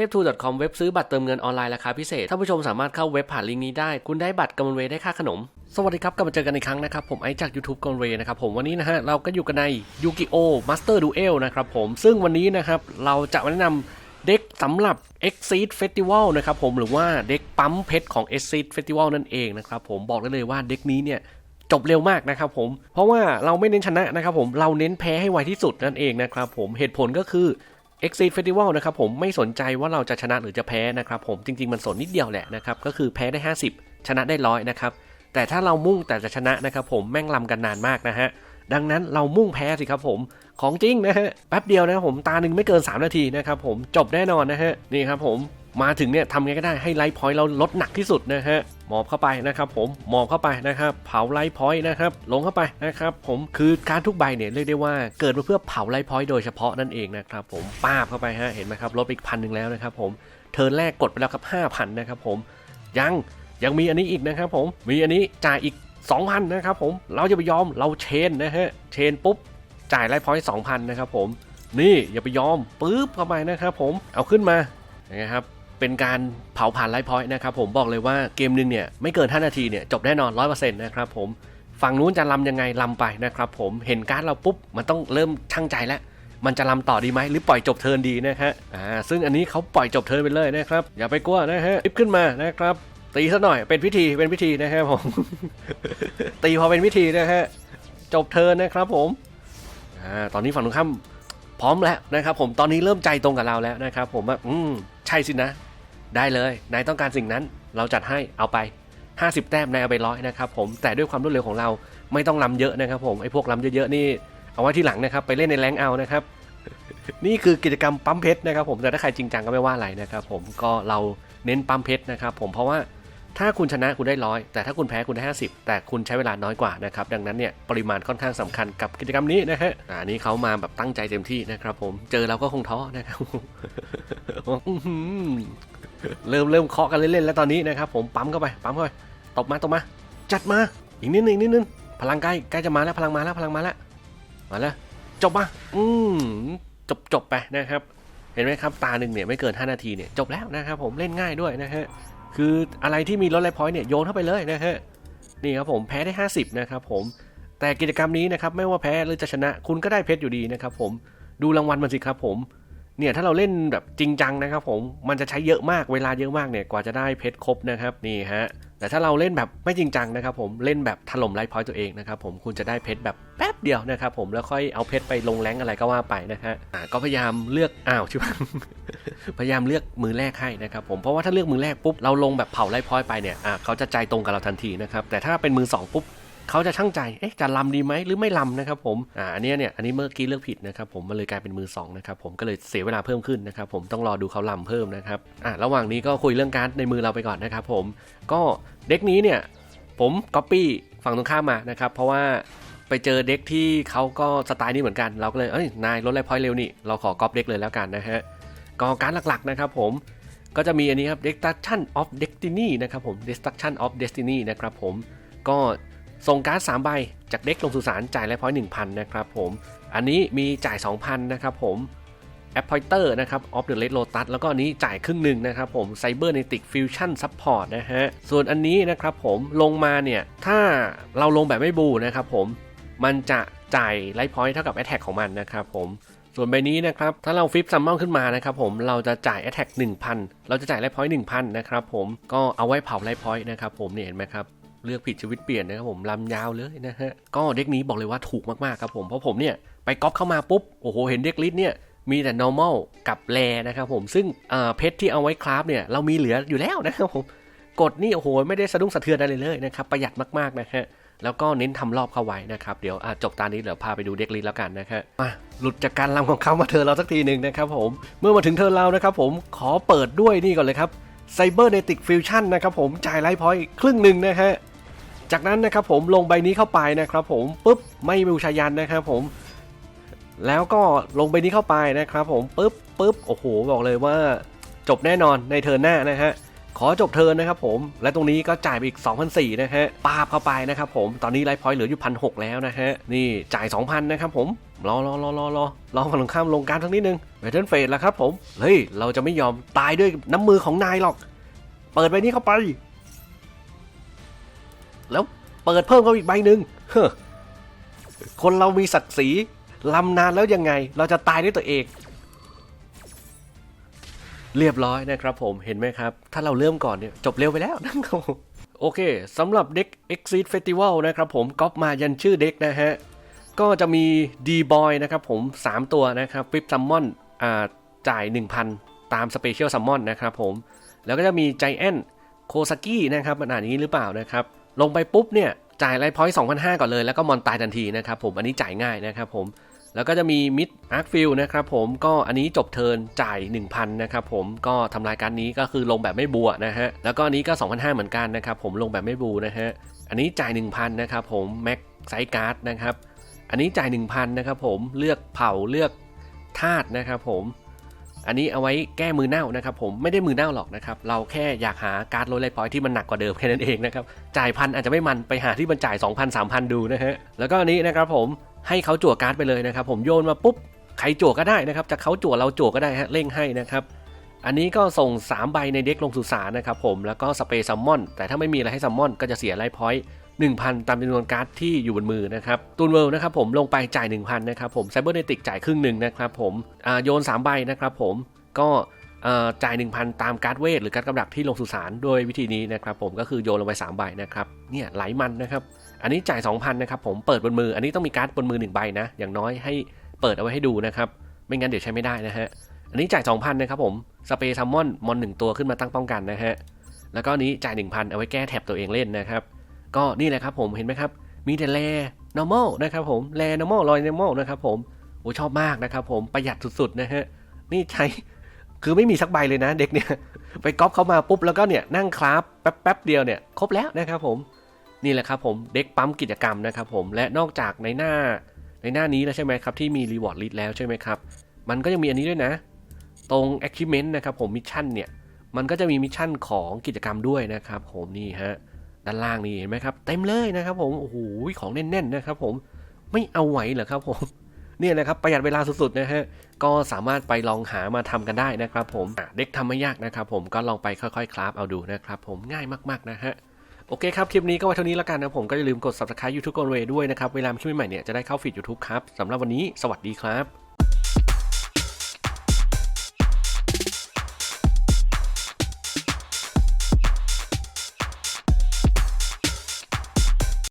ทพทู .com เว็บซื้อบัตรเติมเงินออนไลน์ราคาพิเศษท่านผู้ชมสามารถเข้าเว็บผ่านลิงก์นี้ได้ คุณได้บัตรกำมะเวได้ค่าขนม สวัสดีครับ กลับมาเจอกันอีกครั้งนะครับ ผมไอจาก YouTube กำมะเวนะครับผมวันนี้นะฮะ เราก็อยู่กันในยูกิโอมาสเตอร์ดูเอลนะครับผมซึ่งวันนี้นะครับ เราจะมาแนะนำเด็กสำหรับ Exceed Festival นะครับผมหรือว่าเด็กปั๊มเพชรของ Exceed Festival นั่นเองนะครับผมบอกได้เลยว่าเด็กนี้เนี่ยจบเร็วมากนะครับผมเพราะว่าเราไม่เน้นชนะนะครับผมเราเน้นแพ้ให้ไวที่สุดนั่นเองนะครับผมเหตุผลก็คือ Exit Festival นะครับผมไม่สนใจว่าเราจะชนะหรือจะแพ้นะครับผมจริงๆมันสนนิดเดียวแหละนะครับก็คือแพ้ได้ 50 ชนะได้ร้อยนะครับแต่ถ้าเรามุ่งแต่จะชนะนะครับผมแม่งลำกันนานมากนะฮะดังนั้นเรามุ่งแพ้สิครับผมของจริงนะฮะแป๊บเดียวนะครับผมตาหนึ่งไม่เกิน 3 นาทีนะครับผมจบแน่นอนนะฮะนี่ครับผม มาถึงเนี่ยทำไงก็ได้ให้ไลฟ์พอยต์เราลดหนักที่สุดนะฮะหมอบเข้าไปนะครับผมหมอบเข้าไปนะครับเผาไลฟ์พอยต์นะครับลงเข้าไปนะครับผมคือการทุกใบเนี่ยเรียกได้ว่าเกิดมาเพื่อเผาไลฟ์พอยต์โดยเฉพาะนั่นเองนะครับผมป้าบเข้าไปฮะเห็นไหมครับลดไปอีกพันหนึ่งแล้วนะครับผมเทิร์นแรกกดไปแล้วครับ5,000นะครับผมยังยังมีอันนี้อีกนะครับผมมีอันนี้จ่ายอีก 2,000นะครับผมเราจะไปยอมเราเชนนะฮะเชนปุ๊บจ่ายไลฟ์พอยต์2,000นะครับผมนี่อย่าไปยอมปึ๊บเข้าไปนะครับผมเอาขึ้นมานะครับ เป็นการเผาผ่านไลฟ์พอยต์นะครับผมบอกเลยว่าเกมหนึ่งเนี่ยไม่เกิน 5 นาทีเนี่ยจบแน่นอน 100%นะครับผมฝั่งนู้นจะลำยังไงลำไปนะครับผมเห็นการ์ดเราปุ๊บมันต้องเริ่มช่างใจแล้วมันจะลำต่อดีไหมหรือปล่อยจบเทิร์นดีนะฮะอ่าซึ่งอันนี้เขาปล่อยจบเทิร์นไปเลยนะครับอย่าไปกลัวนะฮะรีบขึ้นมานะครับตีซะหน่อยเป็นพิธีเป็นพิธีนะครับผม ตีพอเป็นพิธีนะฮะจบเทิร์นนะครับผมอ่าตอนนี้ฝั่งตรงข้ามพร้อมแล้วนะครับผมตอนนี้เริ่มใจตรงกับเราแล้วนะครับผมว่าอืมใช่สินะ ได้เลย นายต้องการสิ่งนั้น เราจัดให้เอาไป 50 แต้มนายเอาไปร้อยนะครับผม แต่ด้วยความรวดเร็วของเราไม่ต้องลำเยอะนะครับผมไอ้พวกลำเยอะๆนี่เอาไว้ที่หลังนะครับไปเล่นในแรงเอานะครับ นี่คือกิจกรรมปั๊มเพชรนะครับผมแต่ถ้าใครจริงจังก็ไม่ว่าอะไรนะครับผมก็เราเน้นปั๊มเพชรนะครับผมเพราะว่าถ้าคุณชนะคุณได้ร้อยแต่ถ้าคุณแพ้คุณได้ 50 แต่คุณใช้เวลาน้อยกว่านะครับดังนั้นเนี่ยปริมาณค่อนข้างสำคัญกับกิจกรรมนี้นะฮะอ่าอันนี้เขามาแบบตั้งใจเต็มที่นะครับผมเจอเราก็คงท้อนะครับ เริ่มเริ่มเคาะกันเล่นๆแล้วตอนนี้นะครับผมปั๊มเข้าไปปั๊มเข้าไปตบมาตบมาจัดมาอีกนิดนึงอีกนิดนึงพลังใกล้ใกล้จะมาแล้วพลังมาแล้วพลังมาแล้วมาแล้วจบมาอืมจบจบไปนะครับ เห็นไหมครับตาหนึ่งเนี่ยไม่เกิน 5 นาทีเนี่ยจบแล้วนะครับผมเล่นง่ายด้วยนะฮะคืออะไรที่มีลดไลฟ์พอยต์เนี่ยโยนเข้าไปเลยนะฮะนี่ครับผมแพ้ได้ 50นะครับผมแต่กิจกรรมนี้นะครับไม่ว่าแพ้หรือจะชนะคุณก็ได้เพชรอยู่ดีนะครับผมดูรางวัลมันสิครับผม เนี่ยถ้าเราเล่นแบบจริงจังนะครับผมมันจะใช้เยอะมากเวลาเยอะมากเนี่ยกว่าจะได้เพชรครบนะครับนี่ฮะแต่ถ้าเราเล่นแบบไม่จริงจังนะครับผมเล่นแบบถล่มไลฟ์พอยต์ตัวเองนะครับผมคุณจะได้เพชรแบบแป๊บเดียวนะครับผมแล้วค่อยเอาเพชรไปลงแรงอะไรก็ว่าไปนะฮะอ่าก็พยายามเลือกอ้าวชิบพยายามเลือกมือแรกให้นะครับผมเพราะว่าถ้าเลือกมือแรกปุ๊บเราลงแบบเผาไลฟ์พอยต์ไปเนี่ยอ่าเขาจะใจตรงกับเราทันทีนะครับแต่ถ้าเป็นมือสองปุ๊บ เขาจะช่างใจเอ๊ะจะลำดีไหมหรือไม่ลำนะครับผมอ่าอันเนี้ยเนี่ยอันนี้เมื่อกี้เลือกผิดนะครับผมมันเลยกลายเป็นมือสองนะครับผมก็เลยเสียเวลาเพิ่มขึ้นนะครับผมต้องรอดูเขาลำเพิ่มนะครับอ่าระหว่างนี้ก็คุยเรื่องการ์ดในมือเราไปก่อนนะครับผมก็เด็กนี้เนี่ยผมก๊อปปี้ฝั่งตรงข้ามมานะครับเพราะว่าไปเจอเด็กที่เขาก็สไตล์นี้เหมือนกัน เราก็เลย เอ้ย นายลดไลฟ์พอยต์เร็วนี่ เราขอก๊อปเด็กเลยแล้วกันนะฮะก็การดหลักๆนะครับผม ก็จะมีอันนี้ครับ Destruction of Destiny นะครับผม Destruction of Destiny นะครับผม ก็ ส่งการ์ด3ใบจากเด็กลงสู่สารจ่ายไลฟ์พอยต์1,000นะครับผมอันนี้มีจ่าย 2,000นะครับผมแอปพอยเตอร์นะครับ of the red lotus แล้วก็อันนี้จ่ายครึ่งหนึ่งนะครับผม cybernetic fusion support นะฮะ ส่วนอันนี้นะครับผมลงมาเนี่ย ถ้าเราลงแบบไม่บูนะครับผมมันจะจ่ายไลฟ์พอยต์เท่ากับ attack ของมันนะครับผมส่วนใบนี้นะครับ ถ้าเราฟิปซัมมอนขึ้นมานะครับผมเราจะจ่าย attack 1,000เราจะจ่ายไลฟ์พอยต์1,000นนะครับผมก็เอาไว้เผาไลฟ์พอยต์นะครับผมเนี่ยเห็นไหมครับ เลือกผิดชีวิตเปลี่ยนนะครับผมลำยาวเลยนะฮะก็เด็กนี้บอกเลยว่าถูกมากๆครับผมเพราะผมเนี่ยไปก๊อปเข้ามาปุ๊บโอ้โหเห็นเด็กลิสเนี่ยมีแต่ normal กับแรนะครับผมซึ่งเอ่อเพชรที่เอาไว้คราฟเนี่ยเรามีเหลืออยู่แล้วนะครับผมกดนี่โอ้โหไม่ได้สะดุ้งสะเทือนอะไรเลยนะครับประหยัดมากๆนะฮะแล้วก็เน้นทำรอบเข้าไว้นะครับ เดี๋ยวจบตานี้เดี๋ยวพาไปดูเด็กลิสแล้วกันนะครับมาหลุดจากการลำของเขามาเธอเราสักทีหนึ่งนะครับผมเมื่อมาถึงเธอเรานะครับผมขอเปิดด้วยนี่ก่อนเลยครับ Cybernetic Fusion นะครับผมจ่ายไลฟ์พอยต์ครึ่งหนึ่งนะฮะ จากนั้นนะครับผมลงใบนี้เข้าไปนะครับผมปุ๊บไม่มีชายันนะครับผม แล้วก็ลงใบนี้เข้าไปนะครับผมปุ๊บปุ๊บโอ้โหบอกเลยว่าจบแน่นอนในเทิร์นหน้านะฮะขอจบเทิร์นนะครับผมและตรงนี้ก็จ่ายไปอีก 2,004นะฮะปาบเข้าไปนะครับผมตอนนี้ไลฟ์พอยต์เหลืออยู่พันหแล้วนะฮะนี่จ่าย 2,000นะครับผมรอรอรอรอรอรอฝั่งตรงข้ามลงการทั้งนิดนึงเวทเทิร์นเฟสแล้วครับผมเฮ้ยเราจะไม่ยอมตายด้วยน้ำมือของนายหรอก เปิดใบนี้เข้าไป แล้วเปิดเพิ่มเข้าอีกใบหนึ่งเฮ้คนเรามีศักดิ์ศรีลำนานแล้วยังไง เราจะตายด้วยตัวเอง เรียบร้อยนะครับผมเห็นไหมครับ ถ้าเราเริ่มก่อนเนี่ยจบเร็วไปแล้วนะครับผมโอเคสำหรับเด็ก Exit Festival นะครับผมก๊อปมายันชื่อเด็กนะฮะ ก็จะมี D-Boy นะครับผม 3 ตัวนะครับฟิปซัมมอนอ่าจ่าย 1,000 ตาม Special Summon นนะครับผม แล้วก็จะมี Giant โคซากินะครับมันอ่านอย่างนี้หรือเปล่านะครับ ลงไปปุ๊บเนี่ยจ่ายไลท์พอยต์2,500 ก่อนเลย แล้วก็มอนตายทันทีนะครับผมอันนี้จ่ายง่ายนะครับผมแล้วก็จะมีมิดอาร์คฟิลนะครับผมก็อันนี้จบเทินจ่าย 1,000นะครับผมก็ทำรายการนี้ก็คือลงแบบไม่บัวนะฮะแล้วก็อันนี้ก็ 2,500 เหมือนกันนะครับผมลงแบบไม่บูนะฮะอันนี้จ่าย 1,000นะครับผมแม็กไซการ์ดนะครับอันนี้จ่าย 1,000นะครับผมเลือกเผ่าเลือกธาตุนะครับผม อันนี้เอาไว้แก้มือเน่านะครับผมไม่ได้มือเน่าหรอกนะครับเราแค่อยากหาการ์ดโรลไลท์พอยที่มันหนักกว่าเดิมแค่นั้นเองนะครับจ่ายพันอาจจะไม่มันไปหาที่มันจ่าย 2,000 3,000 ดูนะฮะแล้วก็อันนี้นะครับผมให้เขาจั่วการ์ดไปเลยนะครับผมโยนมาปุ๊บใครจั่วก็ได้นะครับจะเขาจั่วเราจั่วก็ได้ฮะเร่งให้นะครับอันนี้ก็ส่ง 3 ใบในเด็กลงสู่สารนะครับผมแล้วก็สเปซซัมมอน แต่ถ้าไม่มีอะไรให้ซัมมอนก็จะเสียไลท์พอยต์ 1,000 ตามจำนวนการ์ดที่อยู่บนมือนะครับตูนเวิลนะครับผมลงไปจ่าย 1,000นะครับผมไซเบอร์เนติกจ่ายครึ่งหนึ่งนะครับผมโยน3ใบนะครับผมก็จ่าย 1,000 ตามการ์ดเวทหรือการ์ดกำดักที่ลงสู่สารโดยวิธีนี้นะครับผมก็คือโยนลงไป3ใบนะครับเนี่ยไหลมันนะครับอันนี้จ่าย 2,000นะครับผมเปิดบนมือ อันนี้ต้องมีการ์ดบนมือ1ใบนะอย่างน้อยให้เปิดเอาไว้ให้ดูนะครับไม่งั้นเดี๋ยวใช้ไม่ได้นะฮะอันนี้จ่าย 2,000นะครับผมสเปรย์ซัมมอนมอนหนึ่งตัวขึ้นมาตั้งป้องกันนะฮะแล้วก็นี้จ่าย 1,000 เอาไว้แก้แท็บตัวเองเล่นนะครับ ก็นี่แหละครับผมเห็นไหมครับ มีแต่แร่ normal นะครับผมแร่ normal ลอย normal นะครับผมโอ้ชอบมากนะครับผมประหยัดสุดๆนะฮะนี่ใช้คือไม่มีสักใบเลยนะ เด็กเนี่ยไปก๊อปเข้ามาปุ๊บแล้วก็เนี่ยนั่งคราฟแป๊บแป๊บๆเดียวเนี่ยครบแล้วนะครับผมนี่แหละครับผมเด็กปั๊มกิจกรรมนะครับผมและนอกจากในหน้าในหน้านี้แล้วใช่ไหมครับที่มีรีวอร์ดลิสแล้วใช่ไหมครับมันก็ยังมีอันนี้ด้วยนะ ตรง achievement นะครับผมมิชชั่นเนี่ยมันก็จะมีมิชชั่นของกิจกรรมด้วยนะครับผมนี่ฮะ ด้านล่างนี่เห็นไหมครับเต็มเลยนะครับ ผมโอ้โหของแน่นๆนะครับ ผมไม่เอาไหวเหรอครับ ผมเนี่ยนะครับประหยัดเวลาสุดๆนะฮะก็สามารถไปลองหามาทำกันได้นะครับ ผมเด็กทำไม่ยากนะครับ ผมก็ลองไปค่อยๆคราฟเอาดูนะครับ ผมง่ายมากๆนะฮะโอเคครับ คลิปนี้ก็ไว้เท่านี้แล้วกันนะผมก็อย่าลืมกด subscribe YouTube กอนเวด้วยนะครับ เวลาคลิปใหม่ๆเนี่ยจะได้เข้าฟีด YouTube ครับสำหรับวันนี้สวัสดีครับ